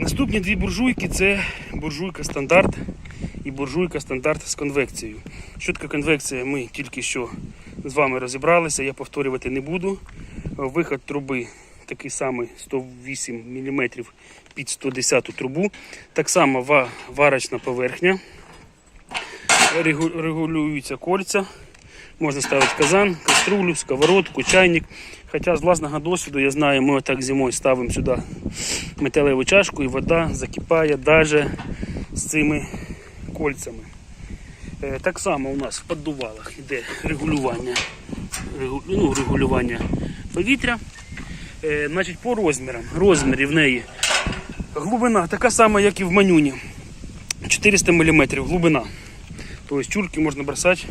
Наступні дві буржуйки це буржуйка стандарт і буржуйка стандарт з конвекцією. Що таке конвекція, ми тільки що з вами розібралися, я повторювати не буду. Виход труби такий самий 108 мм під 110 трубу. Так само варочна поверхня. Регулюються кольця. Можна ставити казан, каструлю, сковородку, чайник. Хоча з власного досвіду я знаю, ми отак зимою ставимо сюди металеву чашку і вода закипає навіть з цими кольцями. Е, Так само у нас в поддувалах йде регулювання, ну, регулювання повітря. Е, Значить, по розмірам. Розмірів в неї глибина така сама, як і в манюні. 400 мм глибина. Тобто чульки можна бросати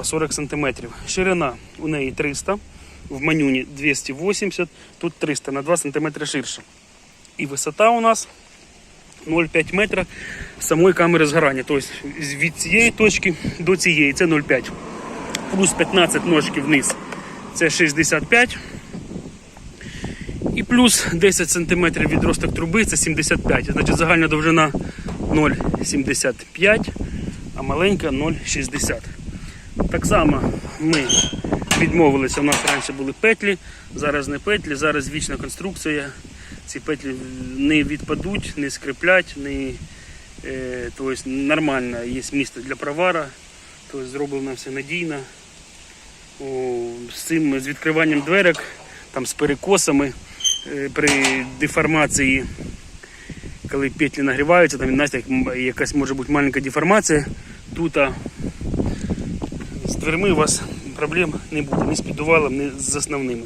по 40 см. Ширина у неї 300, в манюні 280, тут 300 на 2 см ширше. І висота у нас 0,5 метра самої камери згорання. Тобто від цієї точки до цієї це 0,5. Плюс 15 ножків вниз це 65. І плюс 10 см відросток труби це 75. Значить загальна довжина 0,75, а маленька 0,60. Так само ми відмовилися. У нас раніше були петлі, зараз не петлі, зараз вічна конструкція. Ці петлі не відпадуть, не скриплять, не, е, тобто нормально є місце для провара, тобто зроблено все надійно. О, з цим з відкриванням дверок, там з перекосами е, при деформації, коли петлі нагріваються, там знаєте, якась може бути маленька деформація. Тут з дверми у вас проблем не буде, ні з піддувалом, ні з основними.